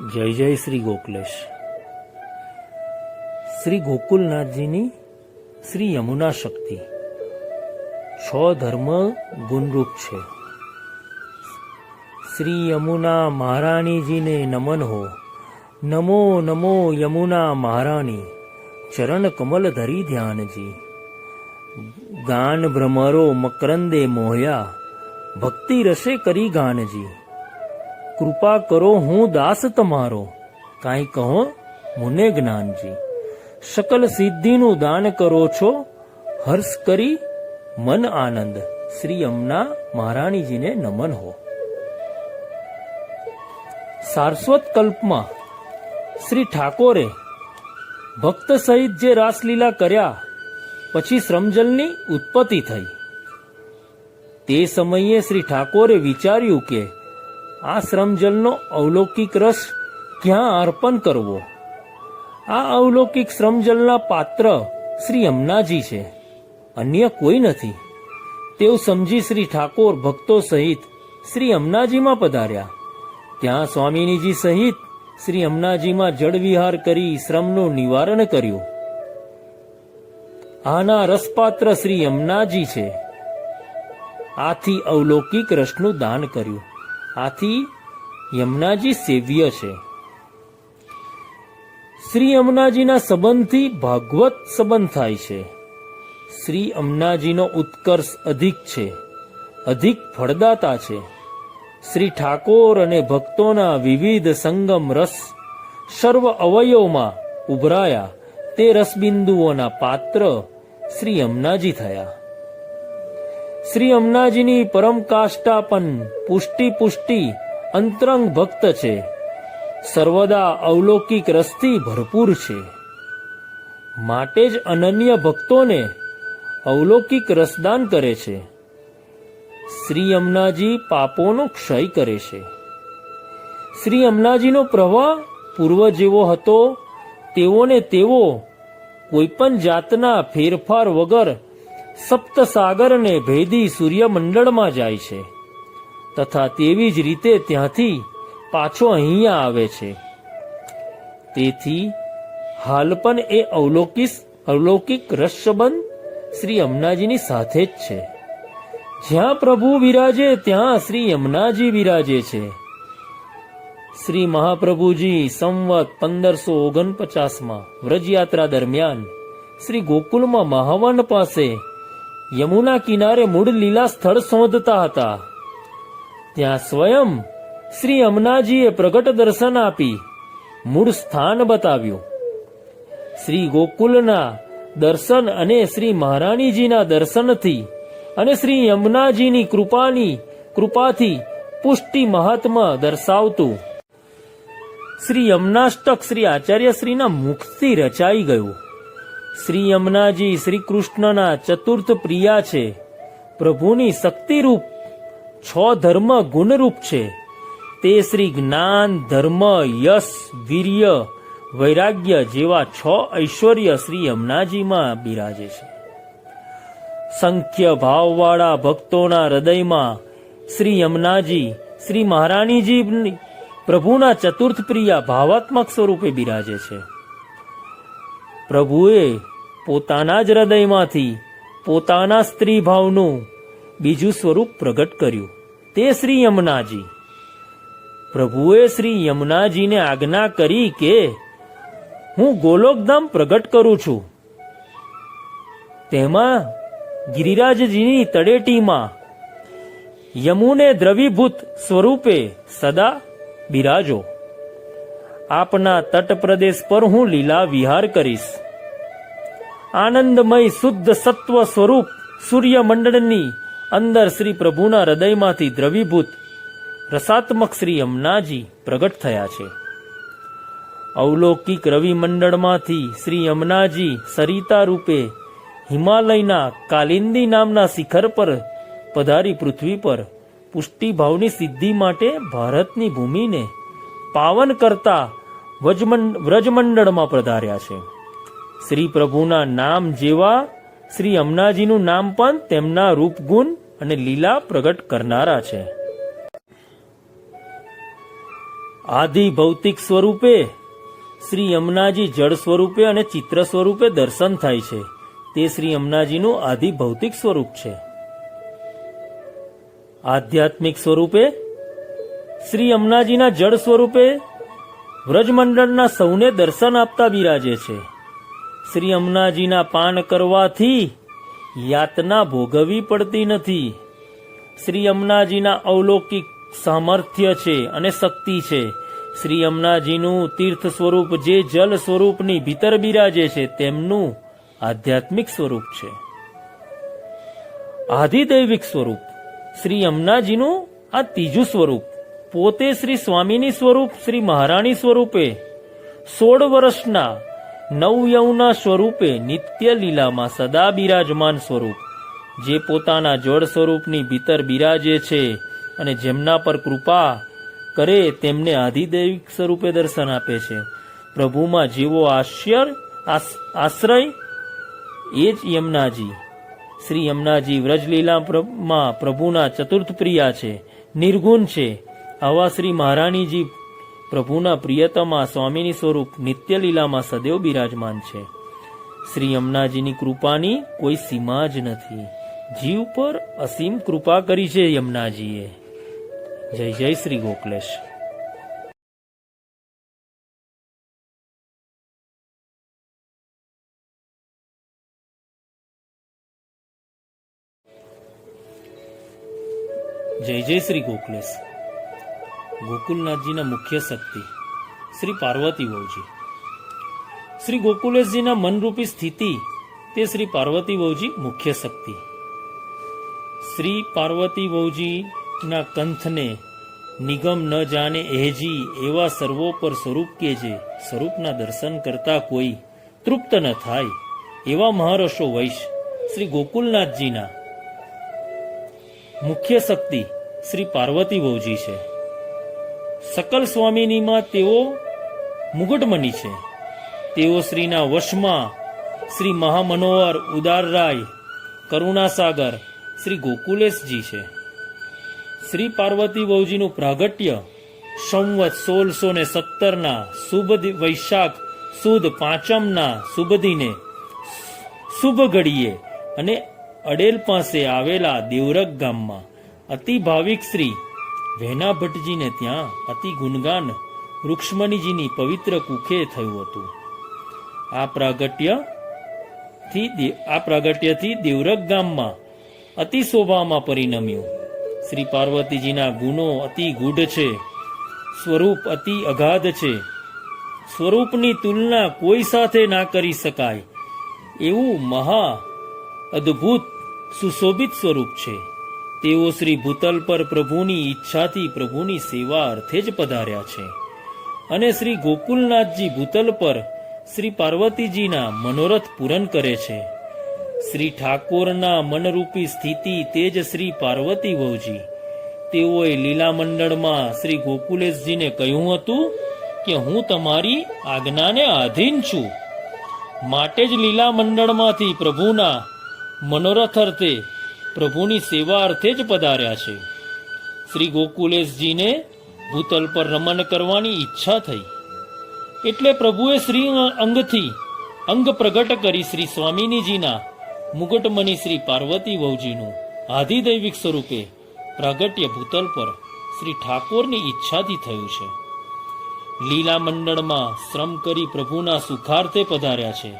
જય જય શ્રી ગોકલેશ. શ્રી ગોકુલનાથજીની શ્રી યમુના શક્તિ. છ ધર્મ ગુણરૂપ છે. શ્રી યમુના મહારાણીજીને નમન હો. નમો નમો યમુના મહારાણી, ચરણ કમલ ધરી ધ્યાનજી. ગાન ભ્રમરો મકરંદે મોહ્યા, ભક્તિ રસે કરી ગાનજી. કૃપા કરો, હું દાસ તમારો. કાંઈ કહો, મુને જ્ઞાનજી. સકલ સિદ્ધિનું દાન કરો છો, હર્ષ કરી, મન આનંદ. શ્રી અમના મહારાણીજીને નમન હો. સારસ્વત કલ્પમાં શ્રી ઠાકોરે ભક્ત સહિત જે રાસલીલા કર્યા, પછી શ્રમજલની ઉત્પત્તિ થઈ. તે સમયે શ્રી ઠાકોરે વિચાર્યું કે આ શ્રમજલનો અવલૌકિક રસ ક્યાં અર્પણ કરવો? આ અવલૌકિક શ્રમજલના પાત્ર શ્રી અમનાજી છે. અન્ય કોઈ નથી. તેવું સમજી શ્રી ઠાકોર ભક્તો સહિત શ્રી અમનાજીમાં પધાર્યા. ત્યાં સ્વામિનીજી સહિત શ્રી અમનાજીમાં જળવિહાર કરી શ્રમનું નિવારણ કર્યું. આના રસપાત્ર શ્રી અમનાજી છે. આથી અવલૌકિક રસનું દાન કર્યું. આથી યમુનાજી સેવ્ય છે. શ્રી યમુનાજીના સંબંધથી ભાગવત સંબંધ થાય છે. શ્રી અમનાજીનો ઉત્કર્ષ અધિક છે, અધિક ફળદાતા છે. શ્રી ઠાકોર અને ભક્તોના વિવિધ સંગમ રસ સર્વ અવયવમાં ઉભરાયા તે રસબિંદુઓના પાત્ર શ્રી અમનાજી થયા. શ્રી અમનાજીની પરમ કાષ્ટાપન પુષ્ટિ પુષ્ટિ અંતરંગ ભક્ત છે. સર્વદા અવલૌકિક રસથી ભરપૂર છે. માટે જ અનન્ય ભક્તોને અવલૌકિક રસદાન કરે છે. શ્રી અમનાજી પાપોનો ક્ષય કરે છે. શ્રી અમનાજીનો પ્રવાહ પૂર્વ જેવો હતો, તેઓને તેવો કોઈ પણ જાતના ફેરફાર વગર સપ્ત સાગરને ભેદી સૂર્યમંડળમાં જાય છે. તથા તેવી જ રીતે ત્યાંથી પાછો અહીંયા આવે છે. તેથી હાલ પણ એ અવલૌકિક અવલૌકિક રસ્યબંધ શ્રી અમનાજીની સાથે જ છે. જ્યાં પ્રભુ વિરાજે ત્યાં શ્રી યમુનાજી વિરાજે છે. શ્રી મહાપ્રભુજી સંવત પંદરસો ઓગણપચાસમાં વ્રજયાત્રા દરમિયાન શ્રી ગોકુલમાં મહાવન પાસે યમુના કિનારે મૂળ લીલા સ્થળ શોધતા હતા. ત્યાં સ્વયં શ્રી અમનાજીએ પ્રગટ દર્શન આપી મૂળ સ્થાન બતાવ્યું. શ્રી ગોકુલના દર્શન અને શ્રી મહારાણીજીના દર્શનથી અને શ્રી યમુનાજીની કૃપાની કૃપાથી પુષ્ટિ મહાત્મા દર્શાવતું. શ્રી યમનાષ્ટક શ્રી આચાર્યશ્રીના મુખથી રચાઈ ગયું. શ્રી યમુનાજી શ્રી કૃષ્ણના ચતુર્થ પ્રિયા છે. પ્રભુની શક્તિરૂપ છ ધર્મ ગુણરૂપ છે. તે શ્રી જ્ઞાન, ધર્મ, યશ, વીર્ય, વૈરાગ્ય જેવા છ ઐશ્વર્ય શ્રી યમુનાજીમાં બિરાજે છે. સંખ્ય ભાવવાળા ભક્તોના હૃદયમાં શ્રી યમુનાજી, શ્રી મહારાણીજી પ્રભુના ચતુર્થ પ્રિયા ભાવાત્મક સ્વરૂપે બિરાજે છે. પ્રભુએ પોતાના જ હૃદયમાંથી, પોતાના સ્ત્રી ભાવનું બીજું સ્વરૂપ પ્રગટ કર્યું. તે શ્રી યમુનાજી. પ્રભુએ શ્રી યમુનાજીને આજ્ઞા કરી કે, હું ગોલોકધામ પ્રગટ કરું છું. તેમાં ગિરિરાજજીની તળેટીમાં યમુને દ્રવીભૂત સ્વરૂપે સદા બિરાજો. આપના તટ પ્રદેશ પર હું લીલા વિહાર કરીશ. આનંદમય શુદ્ધ સત્વ સ્વરૂપ સૂર્યમંડળની અંદર શ્રી પ્રભુના હૃદયમાંથી દ્રવીભૂત, રસાત્મક શ્રી યમુનાજી પ્રગટ થયા છે. અવલૌકિક રવિમંડળમાંથી શ્રી યમુનાજી સરિતા રૂપે હિમાલયના કાલિંદી નામના શિખર પર પધારી પૃથ્વી પર પુષ્ટિભાવની સિદ્ધિ માટે ભારતની ભૂમિને પાવન કરતા વ્રજમંડળમાં પધાર્યા છે. શ્રી પ્રભુના નામ જેવા શ્રી અમનાજીનું નામ પણ તેમના રૂપગુણ અને લીલા પ્રગટ કરનારા છે. આદિ ભૌતિક સ્વરૂપે શ્રી અમનાજી જળ સ્વરૂપે અને ચિત્ર સ્વરૂપે દર્શન થાય છે. તે શ્રી અમનાજીનું આદિ ભૌતિક સ્વરૂપ છે. આધ્યાત્મિક સ્વરૂપે શ્રી અમનાજીના જળ સ્વરૂપે વ્રજમંડળના સૌને દર્શન આપતા બિરાજે છે. શ્રી અમનાજીના પાન કરવાથી યાતના ભોગવવી પડતી નથી. શ્રી અમનાજીના અવલૌકિક સામર્થ્ય છે અને શક્તિ છે. શ્રી અમનાજીનું તીર્થ સ્વરૂપ જે જલ સ્વરૂપની ભીતર બિરાજે છે, તેમનું આધ્યાત્મિક સ્વરૂપ છે. આધિદૈવિક સ્વરૂપ. શ્રી અમનાજીનું આ ત્રીજું સ્વરૂપ. પોતે શ્રી સ્વામીની સ્વરૂપ, શ્રી મહારાણી સ્વરૂપે સોળ વર્ષના નવયૌના સ્વરૂપે નિત્ય લીલામાં સદા બિરાજમાન સ્વરૂપ. જે પોતાના જળ સ્વરૂપની ભીતર બિરાજે છે અને જેમના પર કૃપા કરે તેમને આધિદૈવિક સ્વરૂપે દર્શન આપે છે. પ્રભુમાં જેવો આશ્ચર્ય આશ્રય, એ જ યમુનાજી. શ્રી યમુનાજી વ્રજલીલામાં પ્રભુના ચતુર્થ પ્રિયા છે, નિર્ગુણ છે. આવા શ્રી મહારાણીજી પ્રભુના પ્રિયતમા સ્વામીની સ્વરૂપ નિત્ય લીલામાં સદૈવ બિરાજમાન છે. શ્રી યમુનાજીની કૃપાની કોઈ સીમા જ નથી. જીવ પર અસીમ કૃપા કરી છે યમુનાજીએ. જય જય શ્રી ગોકલેશ. જય જય શ્રી ગોકલેશ. ગોકુલનાથજીના મુખ્ય શક્તિ, શ્રી પાર્વતી વહુજી. શ્રી ગોકુલેશજીના મનરૂપી સ્થિતિ, તે શ્રી પાર્વતી વહુજી મુખ્ય શક્તિ. શ્રી પાર્વતી વહુજીના કંથને નિગમ ન જાણે એહજી એવા સર્વોપર સ્વરૂપ કે જે સ્વરૂપના દર્શન કરતા કોઈ તૃપ્ત ન થાય, એવા મહારસો વૈશ શ્રી ગોકુલનાથજીના મુખ્ય શક્તિ શ્રી પાર્વતી વહુજી છે. સકલ સ્વામિનીમાં તેઓ મુગટમણી છે. તેઓ શ્રીના વશમાં શ્રી મહામનોહર ઉદારરાય કરુણાસાગર, શ્રી ગોકુલેશજી છે. શ્રી પાર્વતી વહુજીનું પ્રાગટ્ય સંવત સોળસો ને સત્તરના શુભ વૈશાખ સુદ પાંચમના દિને શુભ ઘડીએ અને અડેલ પાસે આવેલા દેવરક ગામમાં અતિ ભાવિક શ્રી વેના ભટ્ટજીને ત્યાં અતિ ગુણગાન રૂક્ષ્મણીજીની પવિત્ર કુખે થયું હતું. આ પ્રાગટ્યથી આ પ્રાગટ્યથી દેવરક ગામમાં અતિ શોભામાં પરિણમ્યું. શ્રી પાર્વતીજીના ગુણો અતિ ગૂઢ છે, સ્વરૂપ અતિ અગાધ છે. સ્વરૂપની તુલના કોઈ સાથે ના કરી શકાય. એવું મહા અદ્ભુત સુશોભિત સ્વરૂપ છે. તેઓ શ્રી ભૂતલ પર પ્રભુની ઈચ્છાથી પ્રભુની સેવા અર્થે જ પધાર્યા છે. અને શ્રી ગોકુલનાથજી ભૂતલ પર શ્રી પાર્વતીજીના મનોરથ પૂરણ કરે છે. શ્રી ઠાકોરના મનરૂપી સ્થિતિ તે જ શ્રી પાર્વતી વહુજી. તેઓએ લીલા મંડળમાં શ્રી ગોકુલેશજીને કહ્યું હતું કે હું તમારી આજ્ઞાને આધીન છું. માટે જ લીલા મંડળમાંથી પ્રભુના મનોરથ અર્થે પ્રભુની સેવા અર્થે જ પધાર્યા છે. શ્રી ગોકુલેશજીને ભૂતલ પર રમન કરવાની ઈચ્છા થઈ. એટલે પ્રભુએ શ્રી અંગથી અંગ પ્રગટ કરી શ્રી સ્વામિનીજીના મુગટમણી શ્રી પાર્વતી વહુજીનું આધિદૈવિક સ્વરૂપે પ્રાગટ્ય ભૂતલ પર શ્રી ઠાકોરની ઈચ્છાથી થયું છે. લીલા મંડળમાં શ્રમ કરી પ્રભુના સુખાર્થે પધાર્યા છે.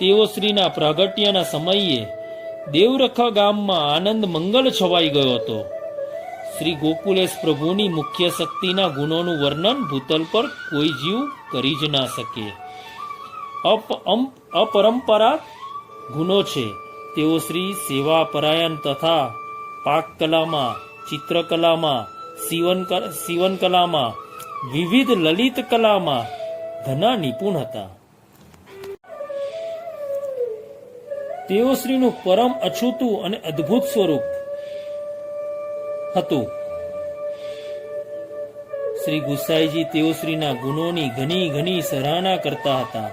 તેઓ શ્રીના પ્રાગટ્યના સમયે દેવરખા ગામમાં આનંદ મંગલ છવાઈ ગયો હતો. શ્રી ગોકુલેશ પ્રભુની મુખ્ય શક્તિના ગુણોનું વર્ણન ભૂતલ પર કોઈ જીવ કરી જ ના શકે. અપ અપરંપરા ગુણો છે. તેઓ શ્રી સેવા પરાયણ તથા પાક કલામાં ચિત્રકલામાં, સીવન સીવન કલામાં વિવિધ લલિત કલામાં ઘણા નિપુણ હતા. તેઓ પરમ અછૂતું અને અદ્ભુત સ્વરૂપ હતું. શ્રી ગુસાઈજી તેઓ ગુણોની ઘણી ઘણી સરાહના કરતા હતા.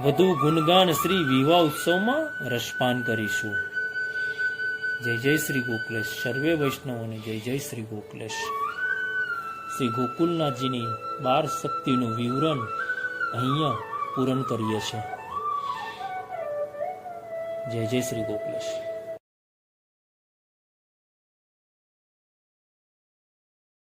વધુ ગુણગાન શ્રી વિવાહ ઉત્સવમાં રસપાન કરીશું. જય જય શ્રી ગોકુલેશ. સર્વે વૈષ્ણવોને જય જય શ્રી ગોકુલેશ. શ્રી ગોકુલનાથજીની બાર શક્તિનું વિવરણ અહીંયા પૂરણ કરીએ છીએ. જય જય શ્રી ગોકુલેશ.